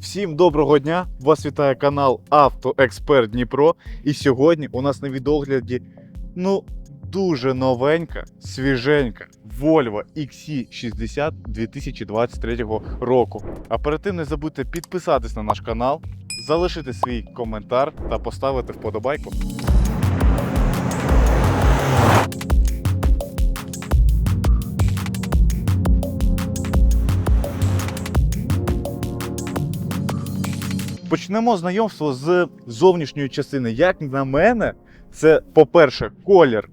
Всім доброго дня! Вас вітає канал Автоексперт Дніпро. І сьогодні у нас на відогляді ну дуже новенька, свіженька Volvo XC60 2023 року. А перед тим не забудьте підписатись на наш канал, залишити свій коментар та поставити вподобайку. Почнемо знайомство з зовнішньої частини. Як на мене, це, по-перше, колір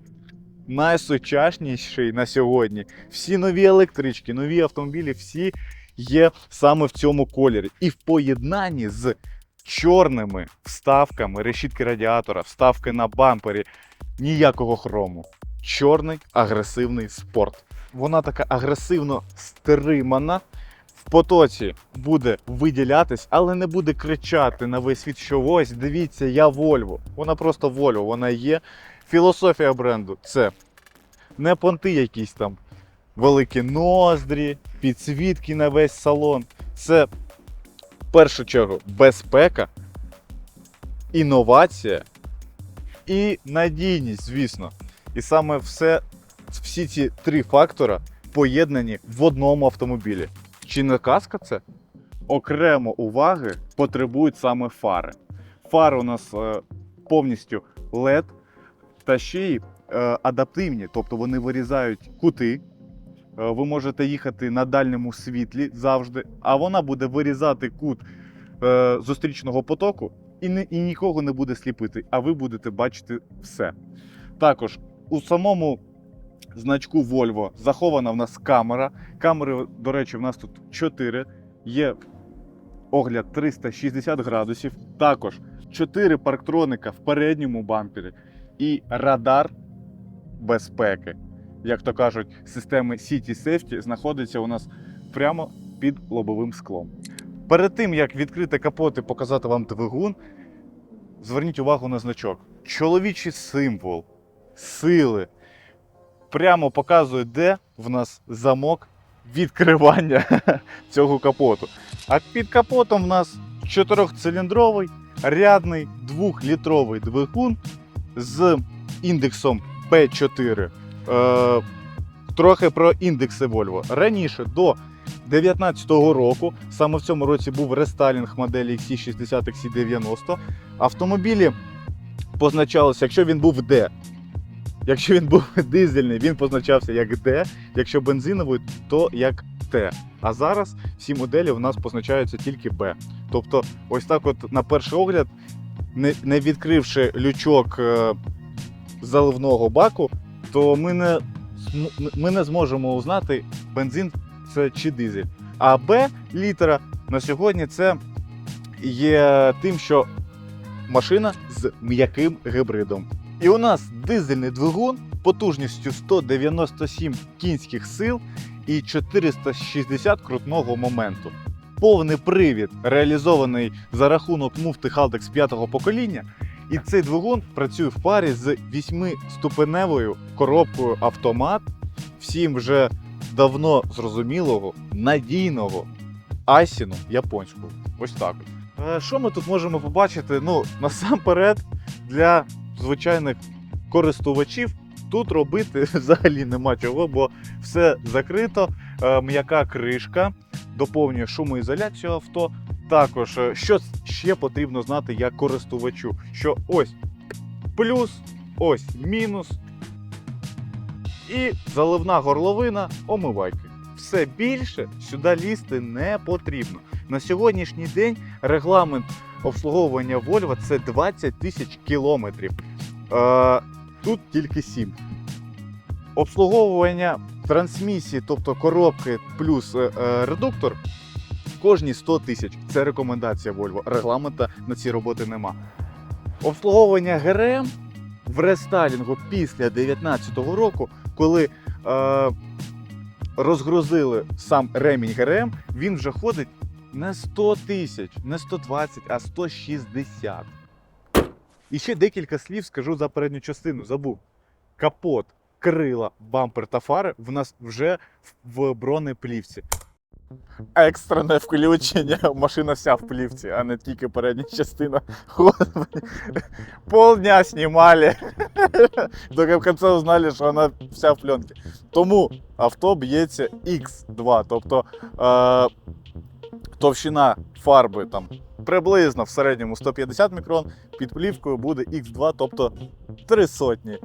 найсучасніший на сьогодні. Всі нові електрички, нові автомобілі, всі є саме в цьому кольорі. І в поєднанні з чорними вставками, решітки радіатора, вставки на бампері, ніякого хрому. Чорний агресивний спорт. Вона така агресивно стримана. Потоці буде виділятись, але не буде кричати на весь світ, що ось дивіться, я Volvo. Вона просто Volvo, вона є. Філософія бренду це не понти якісь там великі ноздрі, підсвітки на весь салон. Це в першу чергу безпека, інновація і надійність, звісно. І саме все, всі ці три фактора поєднані в одному автомобілі. Чи не казка це? Окремо уваги потребують саме фари. Фари у нас е, повністю LED та ще й е, адаптивні, тобто вони вирізають кути. Е, ви можете їхати на дальньому світлі завжди, а вона буде вирізати кут е, зустрічного потоку і, не, і нікого не буде сліпити, а ви будете бачити все. Також у самому значку Volvo захована в нас камера. Камери, до речі, в нас тут 4. Є огляд 360 градусів. Також 4 парктроника в передньому бампері і радар безпеки. Як то кажуть, системи City Safety знаходиться у нас прямо під лобовим склом. Перед тим як відкрити капот і показати вам двигун, зверніть увагу на значок. Чоловічий символ сили прямо показує, де в нас замок відкривання цього капоту. А під капотом в нас чотирьохциліндровий рядний двохлітровий двигун з індексом P4. Е, трохи про індекси Volvo. Раніше до 2019 року, саме в цьому році був рестайлінг моделі XC60 XC90. Автомобілі позначалися, якщо він був D. Якщо він був дизельний, він позначався як D, якщо бензиновий, то як Т. А зараз всі моделі в нас позначаються тільки Б. Тобто, ось так, от на перший огляд, не, не відкривши лючок е, заливного баку, то ми не, ми не зможемо узнати, бензин це чи дизель. А Б літера на сьогодні це є тим, що машина з м'яким гібридом. І у нас дизельний двигун потужністю 197 кінських сил і 460 крутного моменту. Повний привід реалізований за рахунок муфти Haldex 5-го покоління. І цей двигун працює в парі з 8-ступеневою коробкою автомат, всім вже давно зрозумілого, надійного Айсіну японського. Ось так. Е, Що ми тут можемо побачити? Ну, насамперед, для звичайних користувачів тут робити взагалі нема чого, бо все закрито, е, м'яка кришка, доповнює шумоізоляцію авто. Також, е, що ще потрібно знати як користувачу, що ось плюс, ось мінус. І заливна горловина омивайки. Все більше сюди лізти не потрібно. На сьогоднішній день регламент обслуговування Volvo це 20 тисяч кілометрів. Е, тут тільки 7. Обслуговування трансмісії, тобто коробки плюс е, е, редуктор, кожні 100 тисяч. Це рекомендація Volvo. Регламента на ці роботи нема. Обслуговування ГРМ в рестайлінгу після 2019 року, коли е, розгрузили сам ремінь ГРМ, він вже ходить не 100 тисяч, не 120, а 160. І ще декілька слів скажу за передню частину. Забув. Капот, крила, бампер та фари в нас вже в бронеплівці. екстрене включення. Машина вся в плівці, а не тільки передня частина. Полдня знімали. В кінці узнали, що вона вся в пленці. Тому авто б'ється X2. Тобто е, товщина фарби там приблизно в середньому 150 мікрон, під плівкою буде X2, тобто 3 сотні.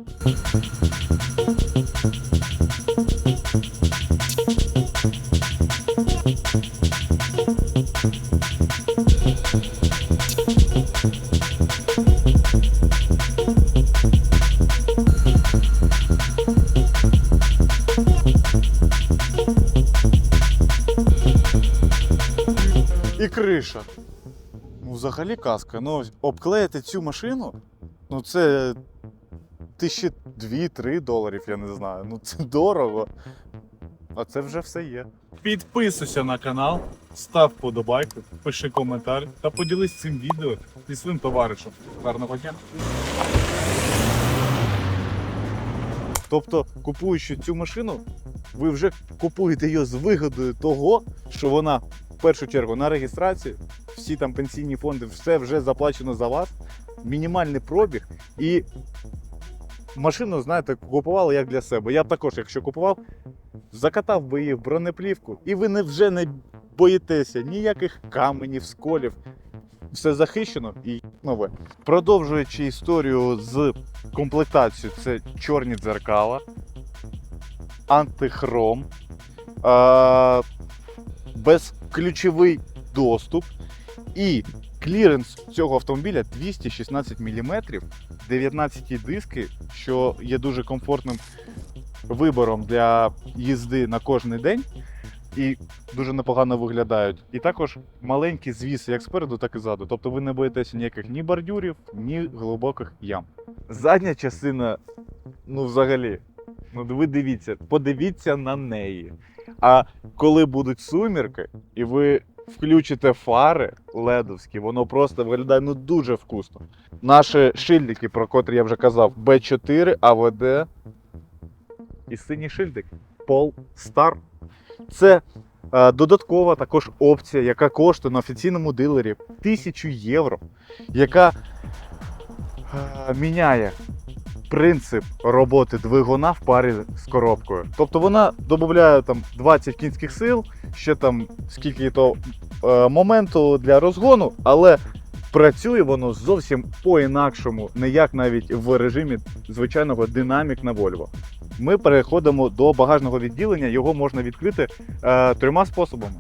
Криша. Ну, взагалі казка. Ну, обклеїти цю машину, ну це тисячі дві-три доларів, я не знаю. Ну це дорого. А це вже все є. Підписуйся на канал, став подобайку, пиши коментар та поділись цим відео зі своїм товаришем. Гарного дня! Тобто, купуючи цю машину, ви вже купуєте її з вигодою того, що вона в першу чергу на реєстрації, всі там пенсійні фонди, все вже заплачено за вас, мінімальний пробіг і машину, знаєте, купували як для себе. Я б також, якщо купував, закатав би її в бронеплівку, і ви не, вже не боїтеся ніяких каменів, сколів. Все захищено і нове. Продовжуючи історію з комплектацією, це чорні дзеркала, антихром, е- безключовий доступ і кліренс цього автомобіля 216 мм, 19 диски, що є дуже комфортним вибором для їзди на кожний день. І дуже непогано виглядають. І також маленькі звіси як спереду, так і ззаду. Тобто ви не боїтеся ніяких ні бордюрів, ні глибоких ям. Задня частина, ну взагалі, ну ви дивіться, подивіться на неї. А коли будуть сумірки, і ви включите фари ледовські, воно просто виглядає ну дуже вкусно. Наші шильдики, про котрі я вже казав, B4, АВД і синій шильдик Polestar. Це е, додаткова також опція, яка коштує на офіційному дилері 1000 євро, яка е, міняє принцип роботи двигуна в парі з коробкою. Тобто вона додає там 20 кінських сил, ще там скільки то е, моменту для розгону, але працює воно зовсім по-інакшому, не як навіть в режимі звичайного динамік на Volvo. Ми переходимо до багажного відділення. Його можна відкрити е, трьома способами.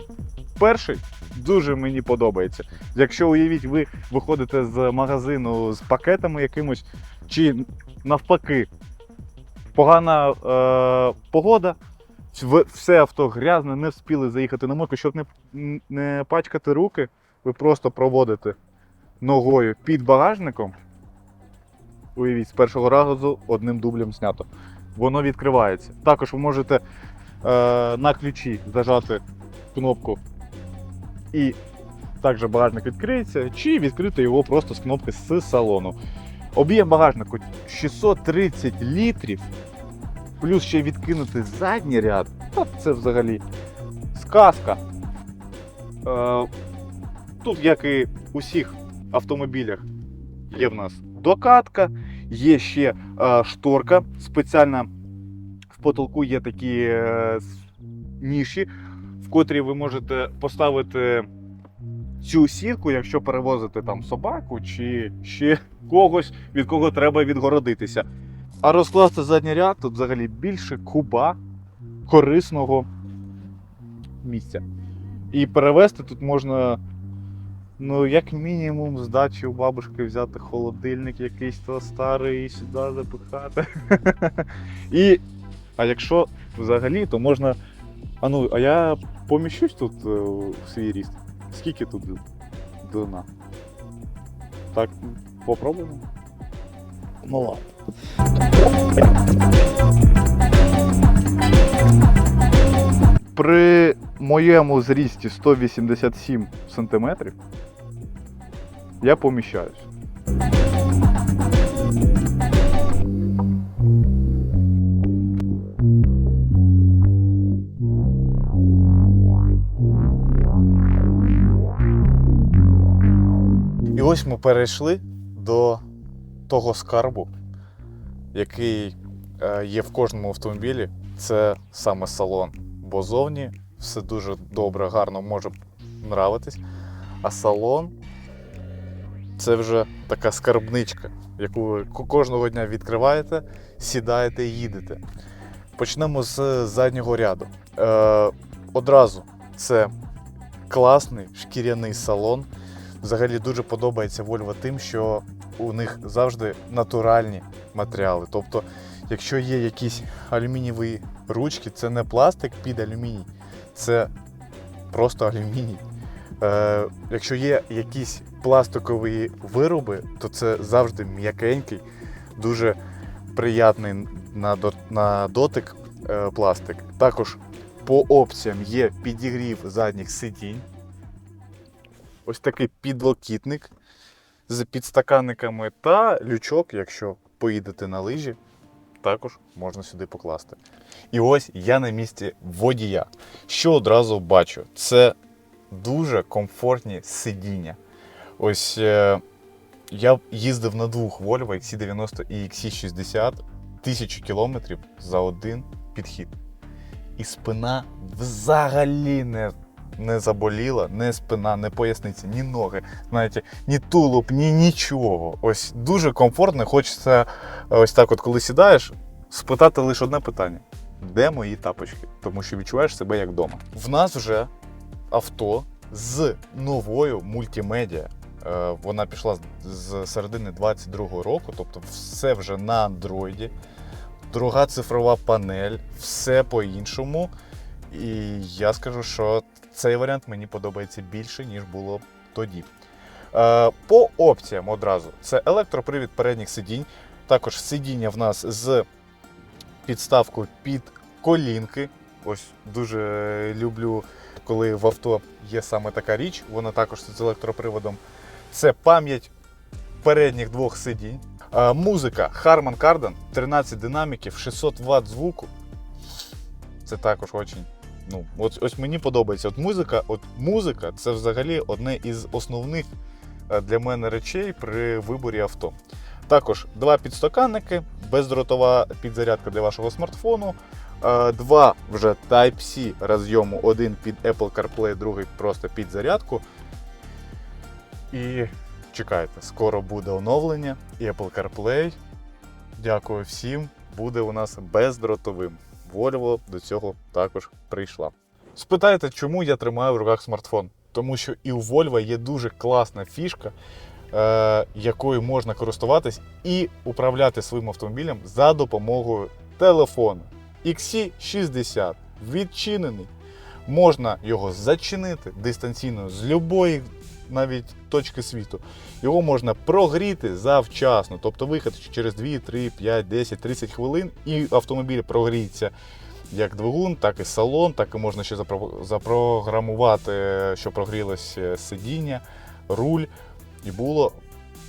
Перший дуже мені подобається. Якщо уявіть, ви виходите з магазину з пакетами якимось, чи навпаки, погана е, погода, все авто грязне, не встигли заїхати на мойку, щоб не, не пачкати руки, ви просто проводите ногою під багажником. Уявіть, з першого разу одним дублем знято. Воно відкривається. Також ви можете е, на ключі зажати кнопку і також багажник відкриється, чи відкрити його просто з кнопки з салону. Об'єм багажнику 630 літрів, плюс ще відкинути задній ряд. Та це взагалі сказка. Е, тут, як і у всіх автомобілях, є в нас докатка, є ще е, шторка. Спеціально в потолку є такі е, ніші, в котрі ви можете поставити цю сітку, якщо перевозите там собаку чи ще когось, від кого треба відгородитися. А розкласти задній ряд тут взагалі більше куба корисного місця. І перевезти тут можна, ну, як мінімум, з дачі у бабушки взяти холодильник якийсь то старий і сюди запихати. І, а якщо взагалі, то можна. А ну, а я поміщусь тут е, в свій ріст. Скільки тут длина? Так, попробуємо. Ну ладно. При моєму зрісті 187 см я поміщаюсь. Ось ми перейшли до того скарбу, який е, є в кожному автомобілі. Це саме салон. Бо зовні все дуже добре, гарно може нравитись. А салон це вже така скарбничка, яку ви кожного дня відкриваєте, сідаєте і їдете. Почнемо з заднього ряду. Е, одразу це класний шкіряний салон. Взагалі дуже подобається Volvo тим, що у них завжди натуральні матеріали. Тобто, якщо є якісь алюмінієві ручки, це не пластик під алюміній, це просто алюміній. Е, якщо є якісь пластикові вироби, то це завжди м'якенький, дуже приятний на, на дотик е, пластик. Також по опціям є підігрів задніх сидінь. Ось такий підлокітник з підстаканниками та лючок, якщо поїдете на лижі, також можна сюди покласти. І ось я на місці водія. Що одразу бачу? Це дуже комфортні сидіння. Ось е, я їздив на двох Volvo XC90 і XC60 тисячу кілометрів за один підхід. І спина взагалі не, не заболіла, не спина, не поясниця, ні ноги, знаєте, ні тулуб, ні нічого. Ось дуже комфортно. Хочеться ось так, от коли сідаєш, спитати лише одне питання: де мої тапочки? Тому що відчуваєш себе як вдома. В нас вже авто з новою мультимедіа. Е, Вона пішла з середини 22-го року, тобто все вже на андроїді. Друга цифрова панель, все по-іншому. І я скажу, що цей варіант мені подобається більше, ніж було тоді. Е, По опціям одразу: це електропривід передніх сидінь. Також сидіння в нас з підставкою під колінки. Ось дуже люблю, коли в авто є саме така річ. Вона також з електроприводом. Це пам'ять передніх двох сидінь. Е, Музика Harman Kardon, 13 динаміків, 600 Вт звуку. Це також очень. Ну, ось, ось мені подобається. От музика, от музика це взагалі одне із основних е, для мене речей при виборі авто. Також два підстаканники, бездротова підзарядка для вашого смартфону. е, Два вже Type-C розйому, один під Apple CarPlay, другий просто під зарядку. І чекайте, скоро буде оновлення і Apple CarPlay. Дякую всім. Буде у нас бездротовим. Volvo до цього також прийшла. Спитаєте, чому я тримаю в руках смартфон? Тому що і у Volvo є дуже класна фішка, е, якою можна користуватись і управляти своїм автомобілем за допомогою телефону. XC60 відчинений. Можна його зачинити дистанційно з будь-якої навіть точки світу. Його можна прогріти завчасно, тобто виїхати через 2, 3, 5, 10, 30 хвилин, і автомобіль прогріється як двигун, так і салон, так і можна ще запрограмувати, щоб прогрілось е, сидіння, руль, і було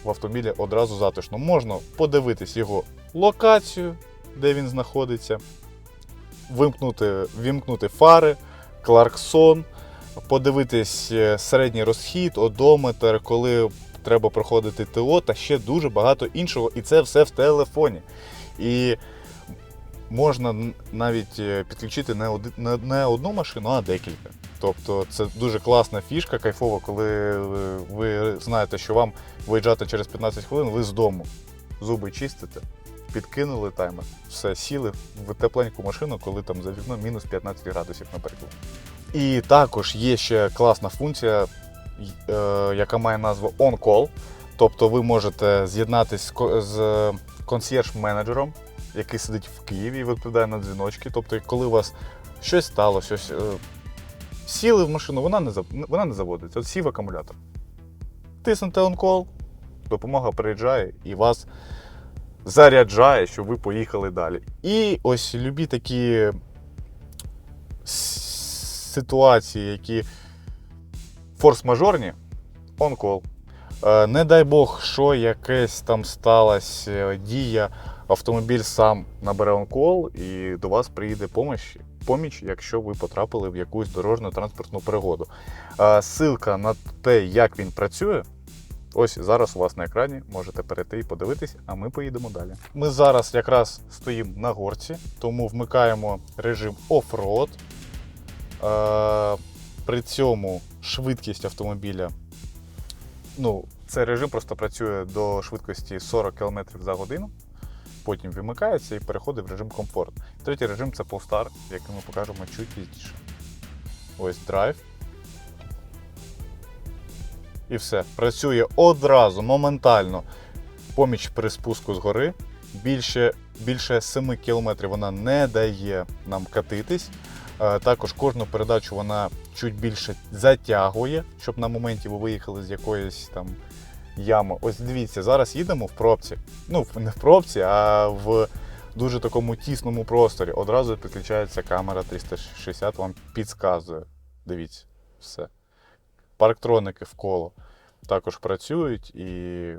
в автомобілі одразу затишно. Можна подивитись його локацію, де він знаходиться, вимкнути, вімкнути фари, кларксон, подивитись е, середній розхід, одометр, коли треба проходити ТО та ще дуже багато іншого. І це все в телефоні. І можна навіть е, підключити не, одну машину, а декілька. Тобто це дуже класна фішка, кайфова, коли е, ви знаєте, що вам виїжджати через 15 хвилин, ви з дому зуби чистите, підкинули таймер, все, сіли в тепленьку машину, коли там за вікном мінус 15 градусів, наприклад. І також є ще класна функція, е, яка має назву On Call. Тобто ви можете з'єднатися з консьєрж-менеджером, який сидить в Києві і відповідає на дзвіночки. Тобто, коли у вас щось стало, щось. е, Сіли в машину, вона не, вона не заводиться. От сів акумулятор. Тиснете on call, допомога приїжджає і вас заряджає, щоб ви поїхали далі. І ось любі такі ситуації, які форс-мажорні, call. Е, Не дай Бог, що якесь там сталася дія, автомобіль сам набере on-call і до вас приїде помощ, поміч, якщо ви потрапили в якусь дорожньо-транспортну пригоду. Е, Ссылка на те, як він працює, Ось зараз у вас на екрані можете перейти і подивитись, а ми поїдемо далі. Ми зараз якраз стоїмо на горці, тому вмикаємо режим оффроад. При цьому швидкість автомобіля. Ну, цей режим просто працює до швидкості 40 км за годину. Потім вимикається і переходить в режим комфорт. Третій режим це Polestar, який ми покажемо чуть пізніше. Ось драйв. І все. Працює одразу, моментально. Поміч при спуску з гори. Більше, більше 7 км вона не дає нам катитись. Е, Також кожну передачу вона чуть більше затягує, щоб на моменті ви виїхали з якоїсь там ями. Ось дивіться, зараз їдемо в пробці. Ну, не в пробці, а в дуже такому тісному просторі. Одразу підключається камера 360, вам підказує. Дивіться, все. Парктроники вколо також працюють і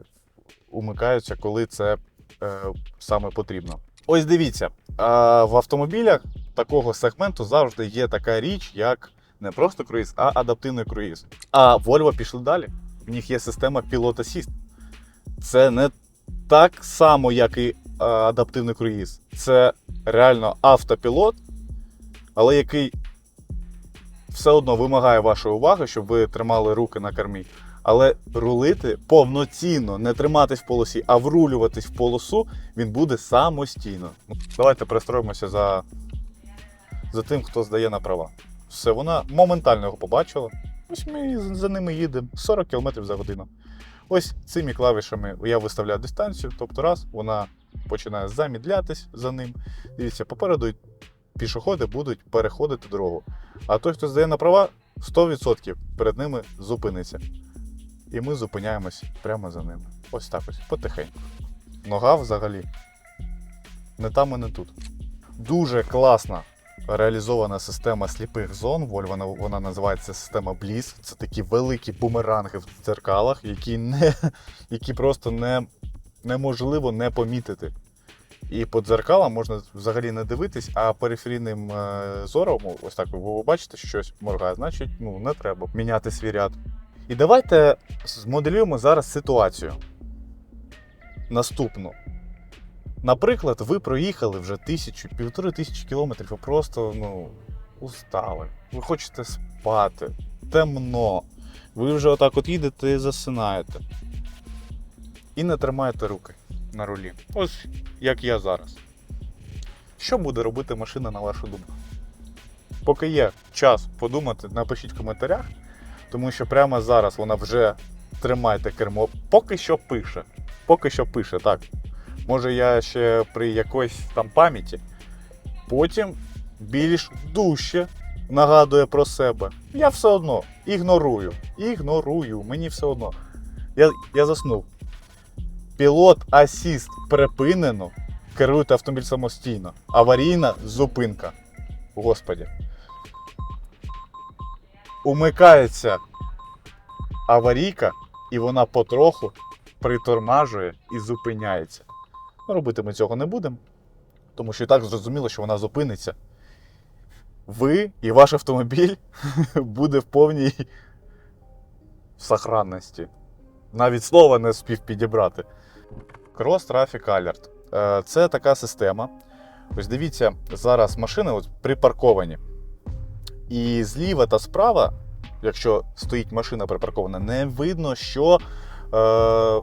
умикаються, коли це е, саме потрібно. Ось дивіться, в автомобілях такого сегменту завжди є така річ, як не просто круїз, а адаптивний круїз. А Volvo пішли далі. В них є система Pilot Assist. Це не так само, як і адаптивний круїз. Це реально автопілот, але який все одно вимагає вашої уваги, щоб ви тримали руки на кермі. Але рулити повноцінно, не триматись в полосі, а врулюватись в полосу він буде самостійно. Ну, Давайте перестроїмося за, за тим, хто здає на права. Все, вона моментально його побачила. Ось ми за ними їдемо 40 км за годину. Ось цими клавішами я виставляю дистанцію, тобто раз вона починає замідлятись за ним. Дивіться, попереду пішоходи будуть переходити дорогу. А той, хто здає на права, 100% перед ними зупиниться. І ми зупиняємось прямо за ними. Ось так ось, потихеньку. Нога взагалі не там і не тут. Дуже класна реалізована система сліпих зон. Volvo, вона, називається система Bliss. Це такі великі бумеранги в дзеркалах, які, не, які просто не, неможливо не помітити. І по дзеркалам можна взагалі не дивитись, а периферійним е, зором, ось так ви бачите, щось моргає, значить ну, не треба міняти свій ряд. І давайте змоделюємо зараз ситуацію. Наступну. Наприклад, ви проїхали вже тисячу, півтори тисячі кілометрів, ви просто ну, устали. Ви хочете спати, темно. Ви вже отак от їдете і засинаєте. І не тримаєте руки на рулі. Ось як я зараз. Що буде робити машина на вашу думку? Поки є час подумати, напишіть в коментарях, тому що прямо зараз вона вже тримайте кермо. Поки що пише. Поки що пише, так. Може я ще при якоїсь там пам'яті. Потім більш дужче нагадує про себе. Я все одно ігнорую. Ігнорую, мені все одно. Я, я заснув. Пілот асіст припинено. Керуйте автомобіль самостійно. Аварійна зупинка. Господі. Умикається аварійка, і вона потроху притормажує і зупиняється. Робити ми цього не будемо, тому що і так зрозуміло, що вона зупиниться. Ви і ваш автомобіль буде в повній сохранності. Навіть слова не спів підібрати. Cross Traffic Alert. Е, Це така система. Ось дивіться, зараз машини от припарковані. І зліва та справа, якщо стоїть машина припаркована, не видно, що, е,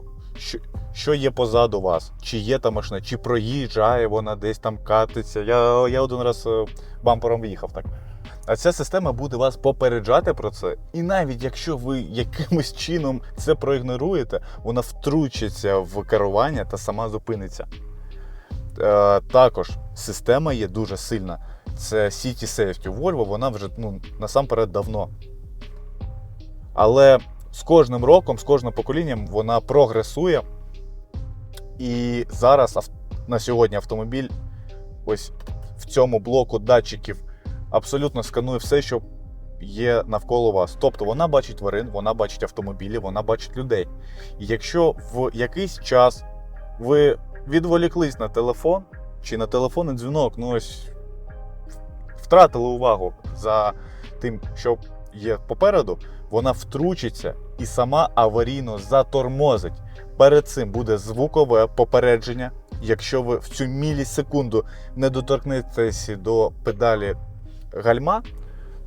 що, є позаду вас. Чи є та машина, чи проїжджає вона десь там катиться. Я, я один раз е, бампером в'їхав так. А ця система буде вас попереджати про це. І навіть якщо ви якимось чином це проігноруєте, вона втручиться в керування та сама зупиниться. Е, також система є дуже сильна. Це City Safety Volvo, вона вже ну, насамперед давно. Але з кожним роком, з кожним поколінням вона прогресує. І зараз на сьогодні автомобіль ось в цьому блоку датчиків абсолютно сканує все, що є навколо вас. Тобто вона бачить тварин, вона бачить автомобілі, вона бачить людей. І якщо в якийсь час ви відволіклись на телефон чи на телефонний дзвінок, ну ось втратили увагу за тим, що є попереду, вона втручиться і сама аварійно затормозить. Перед цим буде звукове попередження. Якщо ви в цю мілісекунду не доторкнетеся до педалі гальма,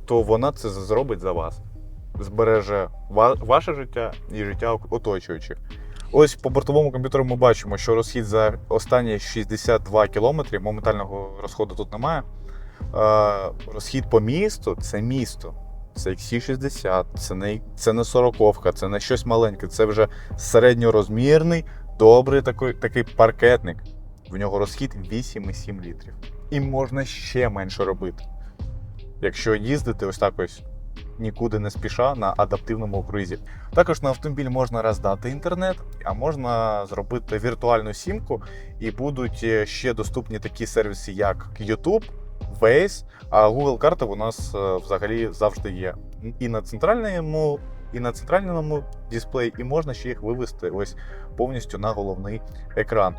то вона це зробить за вас. Збереже ва- ваше життя і життя оточуючих. Ось по бортовому комп'ютеру ми бачимо, що розхід за останні 62 кілометри, моментального розходу тут немає. Розхід по місту це місто. Це XC60, це не, це не 40, це не щось маленьке, це вже середньорозмірний, добрий такий, такий паркетник. В нього розхід 8,7 літрів. І можна ще менше робити. Якщо їздити ось так ось нікуди не спіша на адаптивному круїзі. Також на автомобіль можна роздати інтернет, а можна зробити віртуальну сімку, і будуть е, ще доступні такі сервіси, як YouTube, Waze, а Google карта у нас е, взагалі завжди є. І на центральному, і на центральному дисплеї, і можна ще їх вивести ось повністю на головний екран.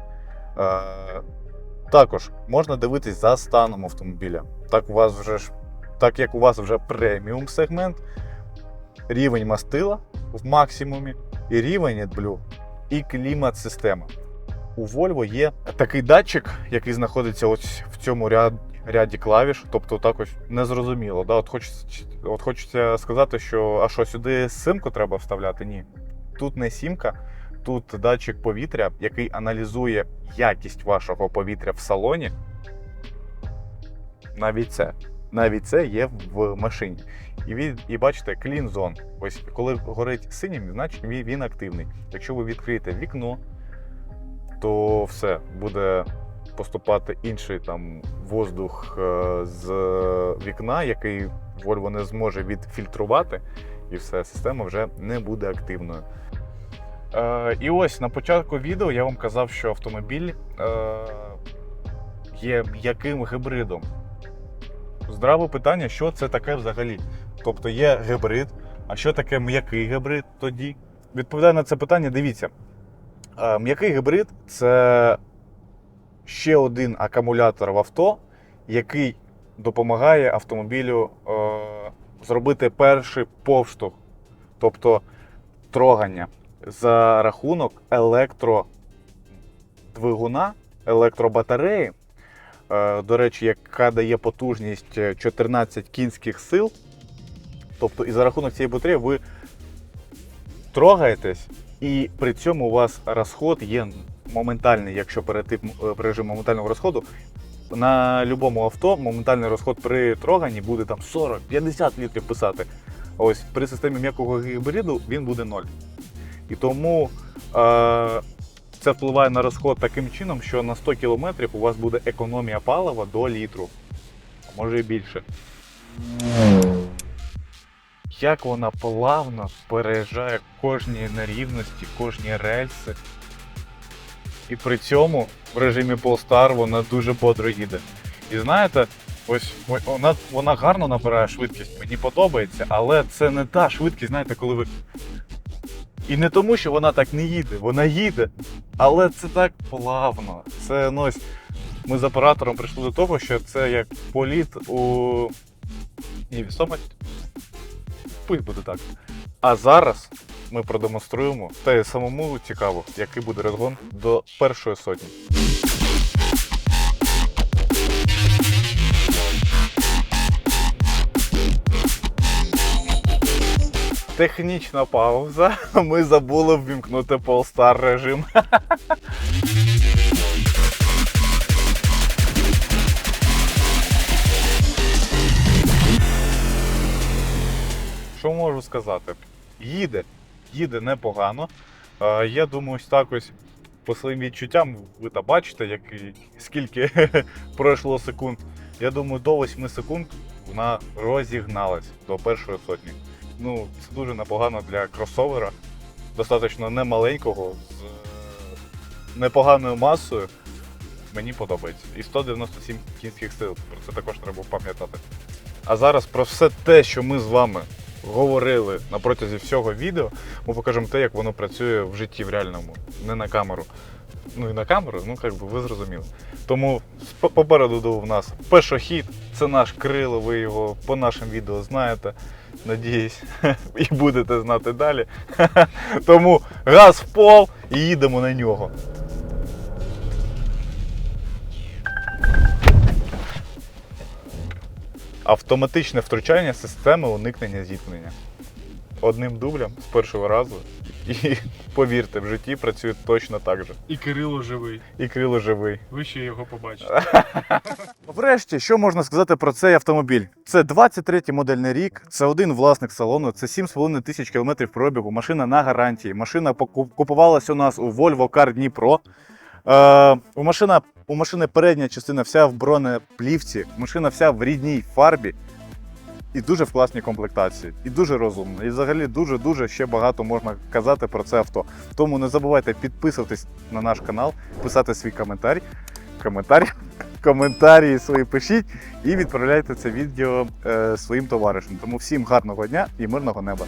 Е, також можна дивитись за станом автомобіля. Так у вас вже так як у вас вже преміум сегмент, рівень мастила в максимумі, і рівень AdBlue, і клімат-система. У Volvo є такий датчик, який знаходиться ось в цьому ряд, ряді клавіш, тобто так ось незрозуміло. Да? От, хочеться, от хочеться сказати, що а що сюди симку треба вставляти? Ні. Тут не сімка, тут датчик повітря, який аналізує якість вашого повітря в салоні. Навіть це. Навіть це є в машині. І він, і бачите, clean zone. Ось коли горить синім, значить він активний. Якщо ви відкриєте вікно, то все буде поступати інший там воздух е, з вікна, який Volvo не зможе відфільтрувати, і все, система вже не буде активною. Е, і ось на початку відео я вам казав, що автомобіль е, є м'яким гібридом. Здраве питання, що це таке взагалі? Тобто є гібрид, а що таке м'який гібрид тоді? Відповідаю на це питання, дивіться. Е, М'який гібрид це ще один акумулятор в авто, який допомагає автомобілю е, зробити перший повштовх, тобто трогання за рахунок електродвигуна, електробатареї. Е, До речі, яка дає потужність е, 14 кінських сил. Тобто, і за рахунок цієї батареї ви трогаєтесь, і при цьому у вас розход є моментальний, якщо перейти в режим моментального розходу. На будь-якому авто моментальний розход при троганні буде там 40-50 літрів писати. Ось при системі м'якого гібриду він буде 0. І тому е, це впливає на розход таким чином, що на 100 км у вас буде економія палива до літру, а може і більше. Як вона плавно переїжджає кожні нерівності, кожні рельси. І при цьому в режимі Polestar вона дуже бодро їде. І знаєте, ось вона, вона гарно набирає швидкість, мені подобається, але це не та швидкість, знаєте, коли ви. І не тому, що вона так не їде, вона їде, але це так плавно. Це ну, ось ми з оператором прийшли до того, що це як політ у невісомість. Пусть буде так. А зараз ми продемонструємо, та й самому цікаво, який буде розгон до першої сотні. Технічна пауза. Ми забули ввімкнути Polestar режим. Що можу сказати? Їде, їде непогано. Е, Я думаю, ось так ось по своїм відчуттям, ви та бачите, як, скільки пройшло секунд. Я думаю, до 8 секунд вона розігналась до першої сотні. Ну, це дуже непогано для кросовера, достатньо немаленького, з е, непоганою масою. Мені подобається. І 197 кінських сил. Про це також треба пам'ятати. А зараз про все те, що ми з вами говорили на протязі всього відео, ми покажемо те, як воно працює в житті в реальному, не на камеру. Ну і на камеру, ну як би ви зрозуміли. Тому попереду в нас пешохід, це наш крило, ви його по нашим відео знаєте. надіюсь, і будете знати далі. Тому газ в пол і їдемо на нього. Автоматичне втручання системи уникнення зіткнення. Одним дублем з першого разу. І повірте, в житті працює точно так же. І Кирило живий. І крило живий. Ви ще його побачите. Врешті, що можна сказати про цей автомобіль? Це 23-й модельний рік, це один власник салону, це 7,5 тисяч кілометрів пробігу, машина на гарантії. Машина купувалась у нас у Volvo Car Дніпро. Е, у, машина, у машини передня частина вся в бронеплівці, машина вся в рідній фарбі. І дуже в класній комплектації, і дуже розумно. І взагалі дуже-дуже ще багато можна казати про це авто. Тому не забувайте підписуватись на наш канал, писати свій коментар. Коментар коментарі свої пишіть і відправляйте це відео е, своїм товаришам. Тому всім гарного дня і мирного неба.